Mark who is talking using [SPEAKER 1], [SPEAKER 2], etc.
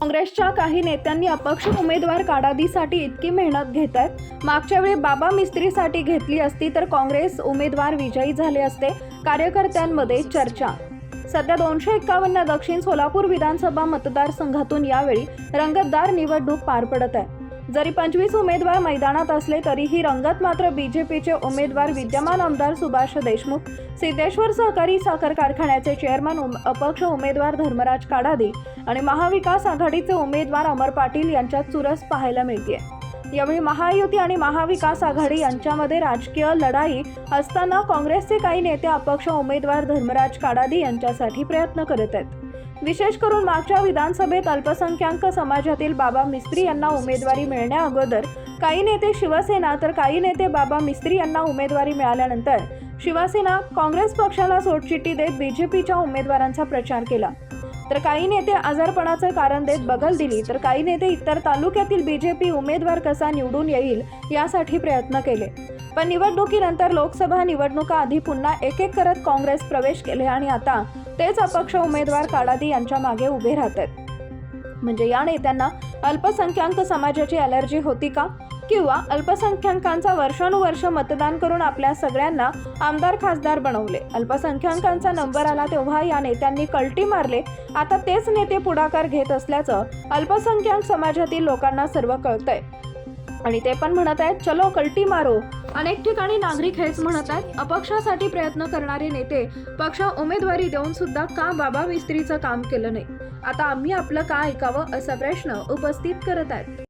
[SPEAKER 1] काँग्रेसच्या काही नेत्यांनी अपक्ष उमेदवार काडादीसाठी इतकी मेहनत घेत आहेत मागच्या वेळी बाबा मिस्त्रीसाठी घेतली असती तर काँग्रेस उमेदवार विजयी झाले असते. कार्यकर्त्यांमध्ये चर्चा. सध्या दोनशे एक्कावन्न दक्षिण सोलापूर विधानसभा मतदारसंघातून यावेळी रंगतदार निवडणूक पार पडत आहे. जरी पंचवीस उमेदवार मैदानात असले तरीही रंगत मात्र बीजेपीचे उमेदवार विद्यमान आमदार सुभाष देशमुख सिद्धेश्वर सहकारी साखर कारखान्याचे चेअरमन उम- अपक्ष उमेदवार धर्मराज काडादी आणि महाविकास आघाडीचे उमेदवार अमर पाटील यांच्यात चुरस पाहायला मिळते यावेळी महायुती आणि महाविकास आघाडी यांच्यामध्ये राजकीय लढाई असताना काँग्रेसचे काही नेते अपक्ष उमेदवार धर्मराज काडादी यांच्यासाठी प्रयत्न करत आहेत. विशेष करून मागच्या विधानसभेत अल्पसंख्याक समाजातील बाबा मिस्त्री यांना उमेदवारी मिळण्या अगोदर काही नेते शिवसेना तर काही नेते बाबा मिस्त्री यांना उमेदवारी मिळाल्यानंतर शिवसेना काँग्रेस पक्षाला सोडचिठ्ठी देत बीजेपीच्या उमेदवारांचा प्रचार केला. तर काही नेते आजारपणाचं कारण देत बगल दिली तर काही नेते इतर तालुक्यातील बीजेपी उमेदवार कसा निवडून येईल यासाठी प्रयत्न केले. पण निवडणुकीनंतर लोकसभा निवडणुका आधी पुन्हा एक एक करत काँग्रेस प्रवेश केले आणि आता तेच अपक्ष उमेदवार काडादी यांच्या मागे उभे राहत आहेत म्हणजे या नेत्यांना अल्पसंख्याक समाजाची अलर्जी होती का? किंवा अल्पसंख्याकांचा वर्षानुवर्ष मतदान करून आपल्या सगळ्यांना आमदार खासदार बनवले. अल्पसंख्याकांचा नंबर आला तेव्हा या नेत्यांनी कलटी मारले. आता तेच नेते पुढाकार घेत असल्याचं अल्पसंख्याक समाजातील लोकांना सर्व कळतंय. आणि ते पण म्हणत आहेत चलो कलटी मारो. अनेक ठिकाणी नागरिक हेच म्हणत आहेत अपक्षासाठी प्रयत्न करणारे नेते पक्ष उमेदवारी देऊन सुद्धा का बाबा मिस्त्रीचं काम केलं नाही? आता आम्ही आपलं का ऐकावं असा प्रश्न उपस्थित करत आहेत.